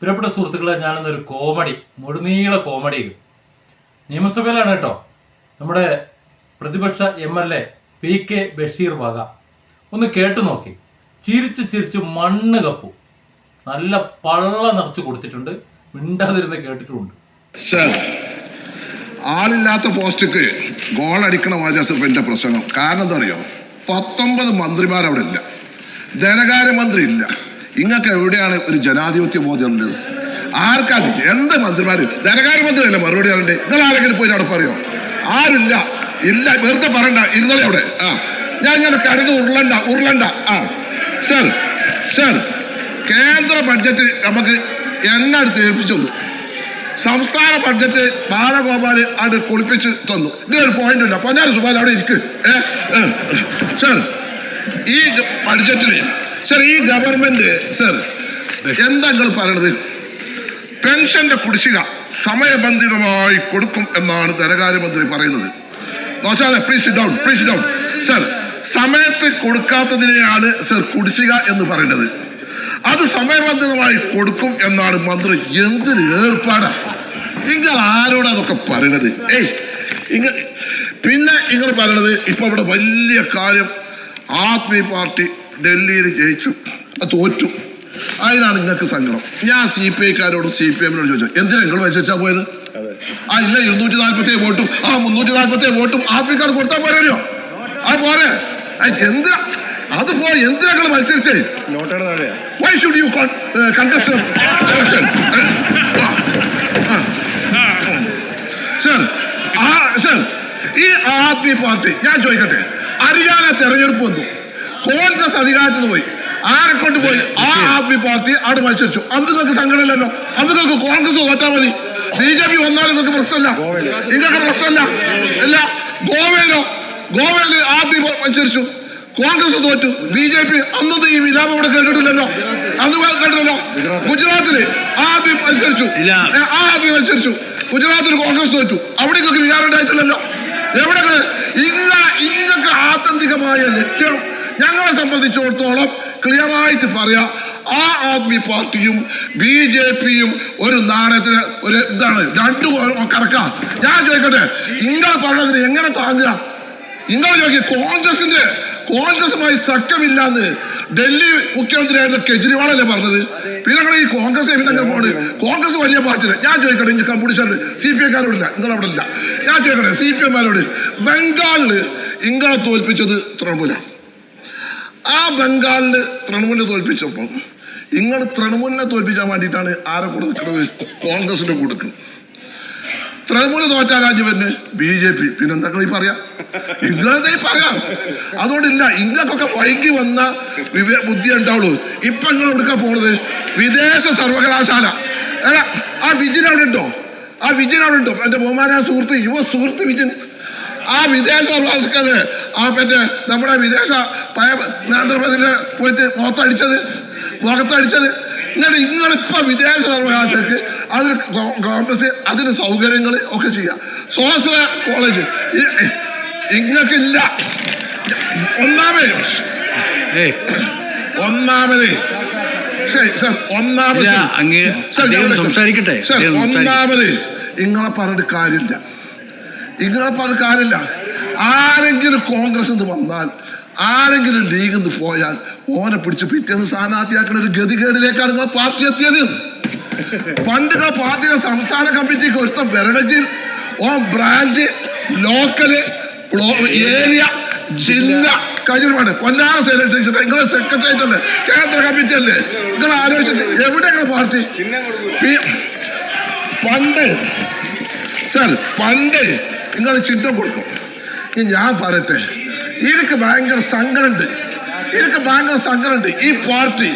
പ്രിയപ്പെട്ട സുഹൃത്തുക്കളെ ഞാനെന്നൊരു comedy മുഴുനീള comedy നിയമസഭയിലാണ് കേട്ടോ നമ്മുടെ പ്രതിപക്ഷ M L A P K Basheer വക. ഒന്ന് കേട്ടു നോക്കി. ചിരിച്ച് ചിരിച്ച് മണ്ണ് കപ്പു. നല്ല പള്ള നിറച്ച് കൊടുത്തിട്ടുണ്ട്. മിണ്ടാതിരുന്ന് കേട്ടിട്ടുണ്ട് ആളില്ലാത്ത പോസ്റ്റിക്ക് ഗോൾ അടിക്കണ വാചാസഭന്റെ പ്രസംഗം. കാരണം എന്താ അറിയോ? പത്തൊമ്പത് മന്ത്രിമാരവിടെ ഇല്ല. ധനകാര്യമന്ത്രി ഇല്ല. ഇങ്ങക്ക് എവിടെയാണ് ഒരു ജനാധിപത്യ ബോധം ഉള്ളത്? ആർക്കാണ് എന്ത് മന്ത്രിമാര്? ധനകാര്യമന്ത്രി മന്ത്രിയല്ലേ മറുപടി പറയണ്ടേ? നിങ്ങൾ ആരെങ്കിലും പോയി അവിടെ പറയോ? ആരില്ല ഇല്ല വെറുതെ പറയണ്ട. ഇരുന്നളെ അവിടെ. ആ. ഞാൻ ഇങ്ങനെ കരുത് ഉരുളണ്ട ഉരുളണ്ട. ആ. സർ സർ കേന്ദ്ര ബഡ്ജറ്റ് നമുക്ക് എണ്ണ എടുത്ത് ഏൽപ്പിച്ചു തന്നു. സംസ്ഥാന ബഡ്ജറ്റ് ബാലഗോപാൽ അത് കുളിപ്പിച്ച് തന്നു. ഇതൊരു പോയിന്റ് ഇല്ല. പൊന്നാരി സുബാൽ അവിടെ ഇരിക്ക്. ഏ. സർ ഈ ബഡ്ജറ്റിൽ സർ ഈ ഗവൺമെന്റ് സർ എന്താ പറയണത്? പെൻഷന്റെ കുടിശ്ശിക സമയബന്ധിതമായി കൊടുക്കും എന്നാണ് ധനകാര്യമന്ത്രി പറയുന്നത്. Please down please down sir സമയത്ത് കൊടുക്കാത്തതിനെയാണ് സർ കുടിശ്ശിക എന്ന് പറയുന്നത്. അത് സമയബന്ധിതമായി കൊടുക്കും എന്നാണ് മന്ത്രി എന്തൊരു ഏർപ്പാടാ. നിങ്ങൾ ആരോടാ അതൊക്കെ പറയണത്? ഏയ് ഇങ്ങ പിന്നെ നിങ്ങൾ പറയണത് ഇപ്പൊ ഇവിടെ വലിയ കാര്യം ആദ്മി പാർട്ടി ഡൽഹിയിൽ ജയിച്ചു. അത് തോറ്റു. അതിനാണ് നിങ്ങൾക്ക് സങ്കടം. ഞാൻ സി പി ഐക്കാരോടും സി പി എമ്മിനോട് ചോദിച്ചു എന്തിനാ നിങ്ങൾ വിശേഷാ പോയത്? ആ ഇല്ല ഇരുന്നൂറ്റി നാല്പത്തി വോട്ടും ആ മുന്നൂറ്റി നാല്പത്തി വോട്ടും ആപ്പിക്കാർ കൊടുത്താൽ പോരല്ലോ അത് പോരെ. ആ, എന്തിനാ? അത് പോ എന്തിനാ നിങ്ങൾ മത്സരിച്ചേ? Why should you? സർ ആ സർ ഈ ആദ്മി പാർട്ടി ഞാൻ ചോദിക്കട്ടെ ഹരിയാന തെരഞ്ഞെടുപ്പ് വന്നു. കോൺഗ്രസ് അധികാരത്തിൽ പോയി. ആരെ കൊണ്ട് പോയി? ആ ആദ്മി പാർട്ടി അവിടെ മത്സരിച്ചു. അന്ന് നിങ്ങൾക്ക് സങ്കടമില്ലല്ലോ അന്ന് നിങ്ങൾക്ക് കോൺഗ്രസ് തോറ്റാൽ മതി. ബി ജെ പി വന്നാലും നിങ്ങൾക്ക് പ്രശ്നമില്ല. നിങ്ങൾക്ക് പ്രശ്നമില്ല. അല്ല ഗോവയിലോ? ഗോവയിൽ ആദ്മി മത്സരിച്ചു. കോൺഗ്രസ് തോറ്റു. ബി ജെ പി അന്നത് ഈ വിലാപം ഇവിടെ കേട്ടിട്ടില്ലല്ലോ. അന്ന് കേട്ടില്ലല്ലോ. ഗുജറാത്തിൽ ആദ്യം മത്സരിച്ചു. ആദ്യം മത്സരിച്ചു. ഗുജറാത്തിൽ കോൺഗ്രസ് തോറ്റു. അവിടെ നിങ്ങൾക്ക് വികാരം ഉണ്ടായിട്ടില്ലല്ലോ. എവിടെ ഇങ്ങ ഇങ്ങക്ക് ആത്യന്തികമായ ലക്ഷ്യം ഞങ്ങളെ സംബന്ധിച്ചിടത്തോളം ക്ലിയറായിട്ട് പറയാം ആ ആദ്മി പാർട്ടിയും ബി ജെ പിയും ഒരു നാണയത്തിന് ഒരു ഇതാണ്. രണ്ടു കറക്കാം. ഞാൻ ചോദിക്കട്ടെ നിങ്ങൾ പറഞ്ഞതിന് എങ്ങനെ താങ്ങുക? നിങ്ങൾ ചോദിക്കുക കോൺഗ്രസിന്റെ കോൺഗ്രസുമായി സഖ്യമില്ലാന്ന് ഡൽഹി മുഖ്യമന്ത്രിയായിരുന്ന കെജ്രിവാളല്ലേ പറഞ്ഞത്? പിന്നെ നിങ്ങൾ ഈ കോൺഗ്രസ് പിന്നെ പോണ്. കോൺഗ്രസ് വലിയ പാർട്ടിയില്ല. ഞാൻ ചോദിക്കട്ടെ ഇനി കമ്മ്യൂണിസ്റ്റ് സി പി ഐക്കാരോടില്ല നിങ്ങൾ അവിടെ ഇല്ല ഞാൻ ചോദിക്കട്ടെ സി പി എമ്മാരോട് ബംഗാളിൽ ഇങ്ങളെ തോൽപ്പിച്ചത് തൃണമൂല ആ ബംഗാളിൽ തൃണമൂലിനെ തോൽപ്പിച്ചപ്പോൾ നിങ്ങൾ തൃണമൂലിനെ തോൽപ്പിച്ചാൻ വേണ്ടിയിട്ടാണ് ആരെ കൊടുക്കുന്നത് കോൺഗ്രസിന്റെ കൊടുക്കുന്നത് തൃണമൂൽ തോറ്റ രാജ്യം തന്നെ ബി ജെ പി. പിന്നെന്താ ഈ പറയാ? ഇന്നത്തെ പറയാം? അതുകൊണ്ടില്ല ഇങ്ങക്കൊക്കെ വൈകി വന്ന വിവേ ബുദ്ധി ഉണ്ടാവുള്ളൂ. ഇപ്പൊ നിങ്ങൾ എടുക്കാൻ പോണത്? വിദേശ സർവകലാശാല. അല്ല ആ വിജിൻ അവിടെ ഉണ്ടോ? ആ വിജിൻ അവിടെ ഉണ്ടോ? എന്റെ ബഹുമാന സുഹൃത്ത് യുവ സുഹൃത്ത് വിജിൻ. ആ വിദേശ സർവകലാശാല ആ മറ്റേ നമ്മുടെ വിദേശ നരേന്ദ്രമോദിനെ പോയിട്ട് മുഖത്തടിച്ചത് മുഖത്തടിച്ചത്. എന്നിട്ട് നിങ്ങളിപ്പോ വിദേശ സർവകലാശാലക്ക് അതിന് കോൺഗ്രസ് അതിന് സൗകര്യങ്ങൾ ഒക്കെ ചെയ്യാം. സ്വാശ്ര കോളേജ്. ഇങ്ങക്കില്ല. ഒന്നാമത് ഒന്നാമത്. ഒന്നാമത് ഇങ്ങളെ പറഞ്ഞിട്ട് കാര്യമില്ല. ഇങ്ങളെ പറഞ്ഞിട്ട് കാര്യമില്ല. ആരെങ്കിലും കോൺഗ്രസ് എന്ന് വന്നാൽ ആരെങ്കിലും ലീഗിൽ നിന്ന് പോയാൽ ഓനെ പിടിച്ച് പിറ്റേന്ന് സ്ഥാനാർത്ഥിയാക്കുന്ന ഒരു ഗതികേടിലേക്കാണ് നിങ്ങൾ പാർട്ടി എത്തിയത്. പണ്ട് നിങ്ങൾ പാർട്ടിയുടെ സംസ്ഥാന കമ്മിറ്റിക്ക് ഒരുത്തം വരണമെങ്കിൽ ഓ ബ്രാഞ്ച് ലോക്കൽ ഏരിയ ജില്ല കഴിഞ്ഞിട്ടുണ്ട് കൊല്ലാറ സെക്രട്ടറി നിങ്ങളെ സെക്രട്ടേറിയറ്റ് അല്ലേ? കേന്ദ്ര കമ്മിറ്റി അല്ലേ? നിങ്ങൾ ആലോചിച്ചിട്ട് എവിടെയാണ് പാർട്ടി? പണ്ട് സാർ പണ്ട് നിങ്ങൾ ചിഹ്നം കൊടുക്കും. ഞാൻ പറയട്ടെ? എനിക്ക് ഭയങ്കര സങ്കടമുണ്ട്. എനിക്ക് ഭയങ്കര സങ്കടമുണ്ട്. ഈ പാർട്ടി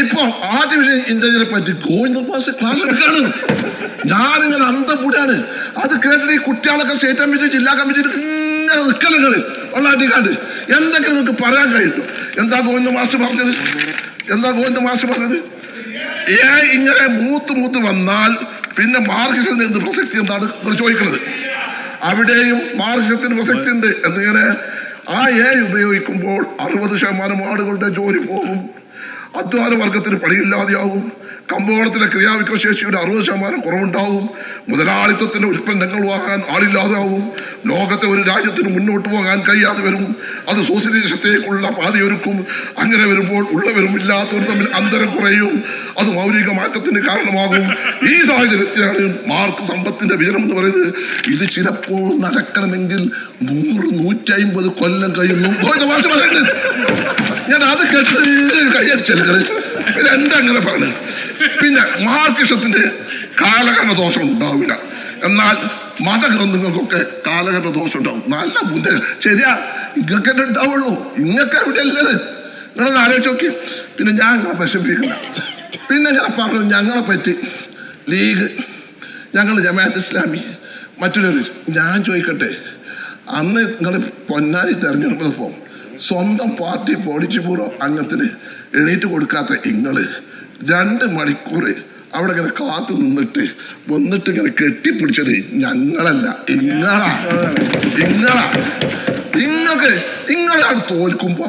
ഇപ്പൊ ആർട്ടിഫിഷ്യൽ ഇന്റലിജൻസിനെ പറ്റി ഗോവിന്ദ മാസ്റ്റർ ക്ലാസ് എടുക്കാണ്. ഞാനിങ്ങനെ അന്തപൂടാണ് അത് കേട്ടിട്ട് ഈ കുട്ടികളൊക്കെ സ്റ്റേറ്റ് കമ്മിറ്റി ജില്ലാ കമ്മിറ്റി ഇങ്ങനെ നിൽക്കലുകൾ കണ്ട് എന്തൊക്കെ നിങ്ങൾക്ക് പറയാൻ കഴിയുള്ളൂ എന്താ ഗോവിന്ദ മാസ്റ്റർ പറഞ്ഞത്? എന്താ ഗോവിന്ദ മാസ്റ്റർ പറഞ്ഞത്? ഏ ഇങ്ങനെ മൂത്ത് മൂത്ത് വന്നാൽ പിന്നെ മാർക്സിസത്തിന് എന്ത് പ്രസക്തി എന്താണ്? ചോദിക്കുന്നത് അവിടെയും മാർഷത്തിന് പ്രസക്തി ഉണ്ട് എന്നിങ്ങനെ ആ എ ഉപയോഗിക്കുമ്പോൾ അറുപത് ശതമാനം ആളുകളുടെ ജോലി പോകും. അധ്വാന വർഗത്തിന് പണിയില്ലാതെയാവും കമ്പോളത്തിലെ ക്രിയാവിക്രശേഷിയുടെ അറുപത് ശതമാനം കുറവുണ്ടാവും മുതലാളിത്തത്തിന്റെ ഉൽപ്പന്നങ്ങൾ വാങ്ങാൻ ആളില്ലാതാവും ലോകത്തെ ഒരു രാജ്യത്തിന് മുന്നോട്ട് പോകാൻ കഴിയാതെ വരും. അത് സോഷ്യലിസത്തേക്കുള്ള പാതയൊരുക്കും. അങ്ങനെ വരുമ്പോൾ ഉള്ളവരും ഇല്ലാത്തവരും തമ്മിൽ അന്തരം കുറയും. അത് മൗലിക മാറ്റത്തിന് കാരണമാകും. ഈ സാഹചര്യത്തിലാണ് മാർക്ക് സമ്പത്തിന്റെ വിവരം എന്ന് പറയുന്നത്. ഇത് ചിലപ്പോൾ നടക്കണമെങ്കിൽ നൂറ് നൂറ്റി അമ്പത് കൊല്ലം കഴിയുന്നു. ഞാൻ അത് കേട്ട് കൈയടിച്ചല്ലേ അങ്ങനെ പറഞ്ഞു പിന്നെ മാർക്കിഷത്തിന്റെ കാലഘട്ട ദോഷം ഉണ്ടാവില്ല. എന്നാൽ മതഗ്രന്ഥങ്ങൾക്കൊക്കെ കാലഘട്ട ദോഷം ഉണ്ടാവും. നല്ല മുന്നേ ശരിയാ. ഇങ്ങൊക്കെ ഉണ്ടാവുള്ളൂ ഇങ്ങൊക്കെ അവിടെ അല്ലത് നിങ്ങളൊന്ന് ആലോചിച്ച് നോക്കി. പിന്നെ ഞാൻ നിങ്ങളെ പിന്നെ ഞാൻ പറഞ്ഞു ഞങ്ങളെ പറ്റി ലീഗ് ഞങ്ങൾ ജമാഅത്ത് ഇസ്ലാമി മറ്റൊരു ഞാൻ ചോദിക്കട്ടെ. അന്ന് നിങ്ങൾ പൊന്നാനി തെരഞ്ഞെടുപ്പപ്പോൾ സ്വന്തം പാർട്ടി പോളിറ്റ് ബ്യൂറോ അംഗത്തിന് എണീറ്റ് കൊടുക്കാത്ത ഇങ്ങൾ രണ്ട് മണിക്കൂർ അവിടെ ഇങ്ങനെ കാത്തു നിന്നിട്ട് വന്നിട്ട് ഇങ്ങനെ കെട്ടിപ്പിടിച്ചത് ഞങ്ങളല്ല. ഇങ്ങളാ. ഇങ്ങളാ. നിങ്ങൾക്ക് നിങ്ങളാണ് തോൽക്കുമ്പോ.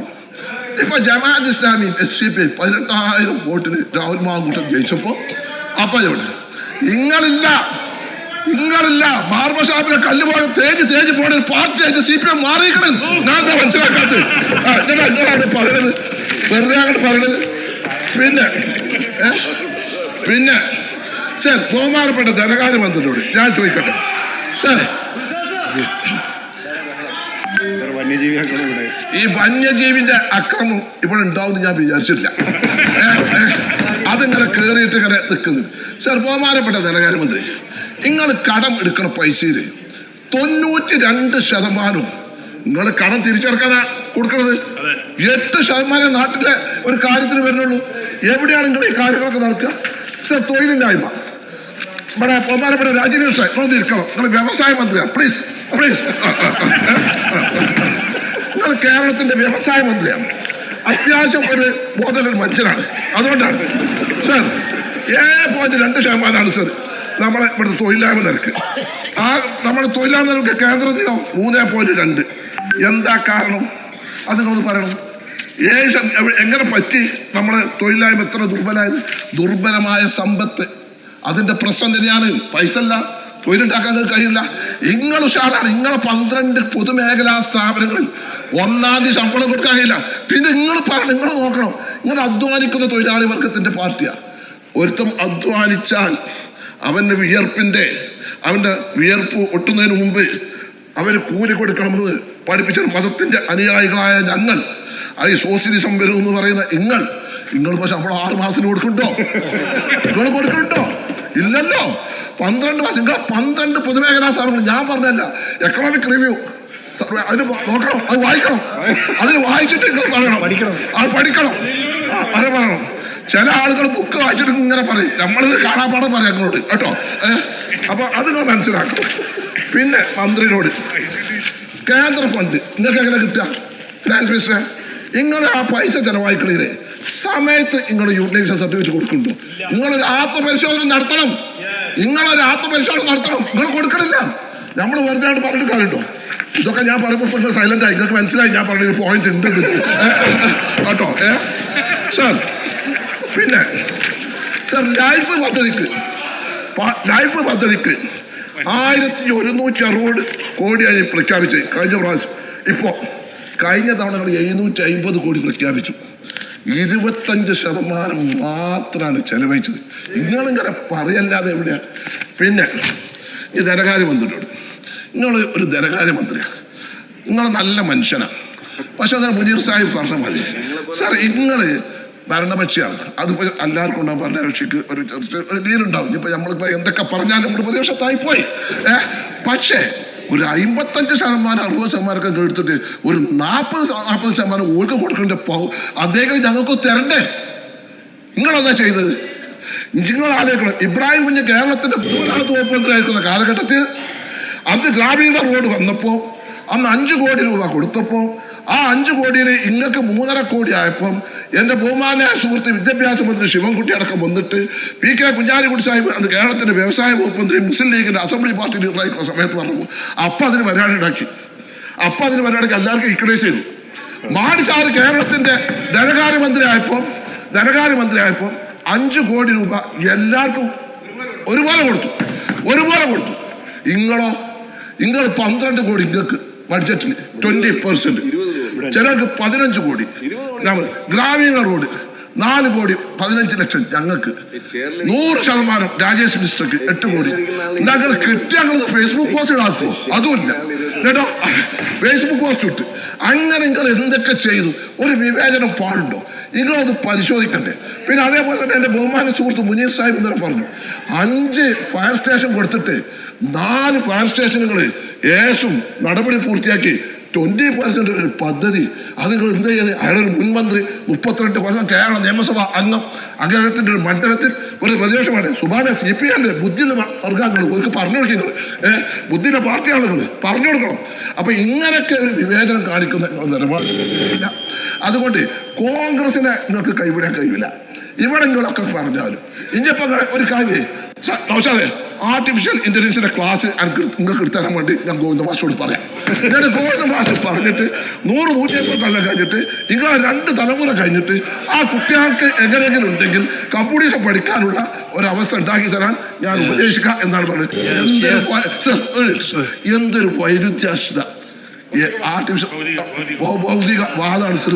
ഇപ്പൊ Jamaat Islami S C P പതിനെട്ടായിരം വോട്ടിന് രാഹുൽ മാങ്കൂട്ടം ജയിച്ചപ്പോ അപ്പൊ ഇവിടെ നിങ്ങളില്ല നിങ്ങളില്ല ബാർബഷാപ്പിലെ കല്ല് പോലെ തേജ് തേജ് പോണൊരു പാർട്ടി അതിന്റെ സി പി എം മാറിയിക്കണം ഞാൻ എന്നതാ പറയണത്. വെറുതെ അങ്ങോട്ട് പറയണത്. പിന്നെ ഏ? പിന്നെ സർ ബഹുമാനപ്പെട്ട ധനകാര്യമന്ത്രിയോട് ഞാൻ ചോദിക്കട്ടെ? സാർ ഈ വന്യജീവിന്റെ അക്രമം ഇവിടെ ഉണ്ടാവും ഞാൻ വിചാരിച്ചിട്ടില്ല. അതിങ്ങനെ കേറിയിട്ട് ഇങ്ങനെ നിൽക്കുന്നു. സാർ ബഹുമാനപ്പെട്ട ധനകാര്യമന്ത്രി നിങ്ങൾ കടം എടുക്കണ പൈസയിൽ തൊണ്ണൂറ്റി രണ്ട് ശതമാനം നിങ്ങൾ കടം തിരിച്ചെടുക്കാനാ കൊടുക്കണത്? എട്ട് ശതമാനം നാട്ടിലെ ഒരു കാര്യത്തിന് വരുന്നുള്ളൂ. എവിടെയാണ് നിങ്ങൾ ഈ കാര്യങ്ങളൊക്കെ നടക്കുക സർ തൊഴിലില്ലായ്മ. ഇവിടെ ബഹുമാനപ്പെട്ട രാജീവ് സാർ ഇരിക്കണം നിങ്ങൾ വ്യവസായ മന്ത്രിയാണ്. പ്ലീസ് പ്ലീസ് നിങ്ങൾ കേരളത്തിന്റെ വ്യവസായ മന്ത്രിയാണ്. അത്യാവശ്യം ഒരു ബോധനൊരു മനുഷ്യനാണ്. അതുകൊണ്ടാണ്. സാർ ഏഴ് പോയിന്റ് രണ്ട് ശതമാനമാണ് സാർ നമ്മളെ ഇവിടുത്തെ തൊഴിലായ്മ നിരക്ക്. ആ നമ്മുടെ തൊഴിലായ്മ നിരക്ക് കേന്ദ്രത്തിലോ മൂന്നേ പോയിന്റ് രണ്ട്. എന്താ കാരണം? അതിനൊന്ന് പറയണം. ഏഴ് എങ്ങനെ പറ്റി? നമ്മുടെ തൊഴിലായ്മ എത്ര ദുർബലമായത് ദുർബലമായ സമ്പത്ത്. അതിന്റെ പ്രശ്നം തന്നെയാണ്. പൈസ അല്ല തൊഴിലുണ്ടാക്കാൻ കഴിയില്ല. നിങ്ങൾ ഉഷാറാണ്. നിങ്ങളെ പന്ത്രണ്ട് പൊതുമേഖലാ സ്ഥാപനങ്ങളിൽ ഒന്നാം തീയതി ശമ്പളം കൊടുക്കാൻ കഴിയില്ല. പിന്നെ നിങ്ങൾ പറഞ്ഞു നിങ്ങൾ നോക്കണം. നിങ്ങൾ അധ്വാനിക്കുന്ന തൊഴിലാളി വർഗത്തിന്റെ പാർട്ടിയാണ് ഒരുത്തം അധ്വാനിച്ചാൽ അവന്റെ വിയർപ്പിന്റെ അവന്റെ വിയർപ്പ് ഒട്ടുന്നതിന് മുമ്പ് അവന് കൂലി കൊടുക്കണമെന്ന് പഠിപ്പിച്ച മതത്തിന്റെ അനുയായികളായ ഞങ്ങൾ അത് സോഷ്യലിസം വരും എന്ന് പറയുന്ന നിങ്ങൾ നിങ്ങൾ പക്ഷെ നമ്മൾ ആറ് മാസം കൊടുക്കണ്ടോ? നിങ്ങൾ കൊടുക്കണ്ടോ? ഇല്ലല്ലോ. പന്ത്രണ്ട് മാസം നിങ്ങൾ പന്ത്രണ്ട് പൊതുമേഖലാ സ്ഥാപനങ്ങൾ. ഞാൻ പറഞ്ഞല്ല എക്കണോമിക് റിവ്യൂ അതിന് നോക്കണം അത് വായിക്കണം. അതിന് വായിച്ചിട്ട് നിങ്ങൾ പറയണം. പഠിക്കണം. അത് പഠിക്കണം. അത് പറയണം. ചില ആളുകൾ ബുക്ക് വായിച്ചിട്ട് ഇങ്ങനെ പറയും. നമ്മളിത് കാണാപ്പാടം പറയാം നിങ്ങളോട് കേട്ടോ? അപ്പൊ അത് നിങ്ങൾ മനസ്സിലാക്കണം. പിന്നെ മന്ത്രിനോട് കേന്ദ്ര ഫണ്ട് നിങ്ങൾക്ക് എങ്ങനെ കിട്ടുക? ഫിനാൻസ് മിനിസ്റ്റർ നിങ്ങൾ ആ പൈസ ചെലവായിക്കളില്ലേ? സമയത്ത് നിങ്ങൾ യൂട്ടിലൈസേഷൻ സർട്ടിഫിക്കറ്റ് കൊടുക്കുന്നുണ്ടോ. നിങ്ങളൊരു ആത്മപരിശോധന നടത്തണം. നിങ്ങളൊരു ആത്മപരിശോധന നടത്തണം. നിങ്ങൾ കൊടുക്കണില്ല. നമ്മൾ വെറുതെ ആയിട്ട് പറഞ്ഞിട്ട് ഇതൊക്കെ ഞാൻ പറയുമ്പോൾ സൈലന്റ് ആയി. നിങ്ങൾക്ക് മനസ്സിലായി? ഞാൻ പറഞ്ഞ പോയിന്റ് ഉണ്ട്. കേട്ടോ? ഏ? സാർ പിന്നെ സാർ ലൈഫ് പദ്ധതിക്ക് ലൈഫ് പദ്ധതിക്ക് ആയിരത്തി ഒരുന്നൂറ്റി അറുപത് കോടിയായി പ്രഖ്യാപിച്ച് കഴിഞ്ഞ പ്രാവശ്യം. ഇപ്പോൾ കഴിഞ്ഞ തവണ ഞങ്ങൾ എഴുന്നൂറ്റി അമ്പത് കോടി പ്രഖ്യാപിച്ചു. ഇരുപത്തഞ്ച് ശതമാനം മാത്രമാണ് ചെലവഴിച്ചത്. നിങ്ങളിങ്ങനെ പറയല്ലാതെ എവിടെയാണ് പിന്നെ ഈ ധനകാര്യമന്ത്രിയോട്. നിങ്ങൾ ഒരു ധനകാര്യമന്ത്രിയാണ്. നിങ്ങൾ നല്ല മനുഷ്യനാണ്. പക്ഷെ അത് മുനീർ സാഹിബ് പറഞ്ഞ മതി സാർ നിങ്ങൾ ഭരണപക്ഷിയാണ് അത് എല്ലാവർക്കും ഉണ്ടാവും. ഭരണകക്ഷിക്ക് ഒരു ഒരു ലീനുണ്ടാവും ഇപ്പൊ നമ്മളിപ്പോ എന്തൊക്കെ പറഞ്ഞാലും നമ്മൾ പ്രതിപക്ഷത്തായി പോയി. പക്ഷേ ഒരു അമ്പത്തഞ്ച് ശതമാനം അറുപത് ശതമാനമൊക്കെ എടുത്തിട്ട് ഒരു നാൽപ്പത് നാൽപ്പത് ശതമാനം ഓർക്ക് കൊടുക്കേണ്ട പാവം അദ്ദേഹം ഞങ്ങൾക്ക് തരണ്ടേ? നിങ്ങളെന്താ ചെയ്തത്? നിങ്ങൾ ആലോചിക്കണം. ഇബ്രാഹിം കുഞ്ഞ് കേരളത്തിന്റെ പൊതുമരാമത്ത് വകുപ്പ് കാലഘട്ടത്തിൽ അന്ന് ഗ്രാമീണ റോഡ് വന്നപ്പോൾ അന്ന് അഞ്ചു കോടി രൂപ കൊടുത്തപ്പോൾ ആ അഞ്ചു കോടിയിൽ ഇങ്ങക്ക് മൂന്നര കോടി ആയപ്പം എന്റെ ബഹുമാനായ സുഹൃത്ത് വിദ്യാഭ്യാസ മന്ത്രി ശിവൻകുട്ടി അടക്കം വന്നിട്ട് പി കെ കുഞ്ഞാലിക്കുട്ടി സാഹിബ് അന്ന് കേരളത്തിന്റെ വ്യവസായ വകുപ്പ് മന്ത്രി മുസ്ലിം ലീഗിന്റെ അസംബ്ലി പാർട്ടി ലീഡറായിരിക്കുന്ന സമയത്ത് പറഞ്ഞപ്പോൾ അപ്പം അതിന് പരിപാടി ഉണ്ടാക്കി. അപ്പം അതിന് പരിപാടിക്ക് എല്ലാവർക്കും ഇക്വലൈസ് ചെയ്തു. മാടി സാറ് ധനകാര്യ മന്ത്രി ആയപ്പോൾ ധനകാര്യമന്ത്രിയായപ്പോൾ അഞ്ച് കോടി രൂപ എല്ലാവർക്കും ഒരുപോലെ കൊടുത്തു. ഒരുപോലെ കൊടുത്തു. ഇങ്ങളോ നിങ്ങൾ പന്ത്രണ്ട് കോടി ഇങ്ങൾക്ക് ബഡ്ജറ്റിൽ ട്വന്റി പെർസെന്റ് ചിലർക്ക് പതിനഞ്ച് കോടി. ഗ്രാമീണ റോഡ്. നാല് കോടി പതിനഞ്ച് ലക്ഷം ഞങ്ങൾക്ക്. നൂറ് ശതമാനം രാജേഷ് മിസ്റ്റർക്ക് എട്ട് കോടി. ഞങ്ങൾ കിട്ടിയ ഞങ്ങൾ ഫേസ്ബുക്ക് പോസ്റ്റ് ഇടാക്കുമോ അതുമില്ല. കേട്ടോ ഫേസ്ബുക്ക് പോസ്റ്റ് ഇട്ട്. അങ്ങനെ നിങ്ങൾ എന്തൊക്കെ ചെയ്തു? ഒരു വിവേചനം പാടുണ്ടോ? നിങ്ങളത് പരിശോധിക്കണ്ടേ? പിന്നെ അതേപോലെ തന്നെ എന്റെ ബഹുമാന സുഹൃത്ത് മുനീർ സാഹിബ് ഇന്നലെ പറഞ്ഞു അഞ്ച് ഫയർ സ്റ്റേഷൻ കൊടുത്തിട്ട് നാല് ഫയർ സ്റ്റേഷനുകൾ ഏസും നടപടി പൂർത്തിയാക്കി ട്വന്റി പെർസെന്റ് ഒരു പദ്ധതി. അത് എന്ത് ചെയ്ത് അയാളൊരു മുൻമന്ത്രി മുപ്പത്തിരണ്ട് കൊല്ലം കേരള നിയമസഭ അംഗം. അദ്ദേഹത്തിന്റെ ഒരു മണ്ഡലത്തിൽ ഒരു പ്രദേശമാണ് സുബാന സി പി എന്റെ ബുദ്ധിയുടെ വർഗങ്ങൾ. ഒരു പറഞ്ഞു കൊടുക്കുന്നത് ഏഹ് ബുദ്ധിയുടെ പാർട്ടി ആളുകൾ പറഞ്ഞു കൊടുക്കണം. അപ്പൊ ഇങ്ങനെയൊക്കെ ഒരു വിവേചനം കാണിക്കുന്ന നിലപാട് ഇല്ല. അതുകൊണ്ട് കോൺഗ്രസിനെ നിങ്ങൾക്ക് കൈവിടാൻ കഴിയില്ല. ഇവിടെ നിങ്ങളൊക്കെ പറഞ്ഞാലും ഇനിയിപ്പോ ഒരു കാര്യം നൗഷാദെ ആർട്ടിഫിഷ്യൽ ഇന്റലിജൻസിന്റെ ക്ലാസ് എനിക്ക് നിങ്ങൾക്ക് എടുത്തരാൻ വേണ്ടി ഞാൻ ഗോവിന്ദ മാസ്റ്റോട് പറയാം. ഞാൻ ഗോവിന്ദ മാസ്റ്റർ പറഞ്ഞിട്ട് നൂറ് നൂറ്റിയമ്പത് കൊല്ലം കഴിഞ്ഞിട്ട് നിങ്ങൾ രണ്ട് തലമുറ കഴിഞ്ഞിട്ട് ആ കുട്ടികൾക്ക് എങ്ങനെയെങ്കിലും ഉണ്ടെങ്കിൽ കമ്പ്യൂട്ടേഷൻ പഠിക്കാനുള്ള ഒരു അവസ്ഥ ഉണ്ടാക്കി തരാൻ ഞാൻ ഉപദേശിക്കാം എന്നാണ് പറഞ്ഞത്. എന്തൊരു സർ. എന്തൊരു വൈരുദ്ധ്യാശത ആർട്ടിഫിഷ്യൽ ഭൗതിക. വാദമാണ് സർ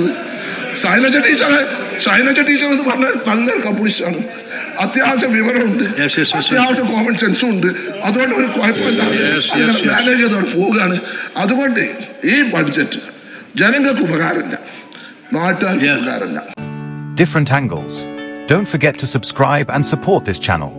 ശൈലജ ടീച്ചറെ ശൈലജ ടീച്ചർ എന്ന് പറഞ്ഞാൽ നല്ലൊരു കമ്മ്യൂണിസ്റ്റ് ആണ് അത്യാവശ്യം വിവരമുണ്ട്. അത്യാവശ്യം കോമൺ സെൻസും ഉണ്ട് അതുകൊണ്ട് ഒരു കുഴപ്പമില്ല മാനേജ് ചെയ്തോടെ പോവുകയാണ് അതുകൊണ്ട് ഈ ബഡ്ജറ്റ് ജനങ്ങൾക്ക് ഉപകാരമില്ല നാട്ടുകാർക്ക്. ഉപകാരമില്ല different angles. Don't forget to subscribe and support this channel.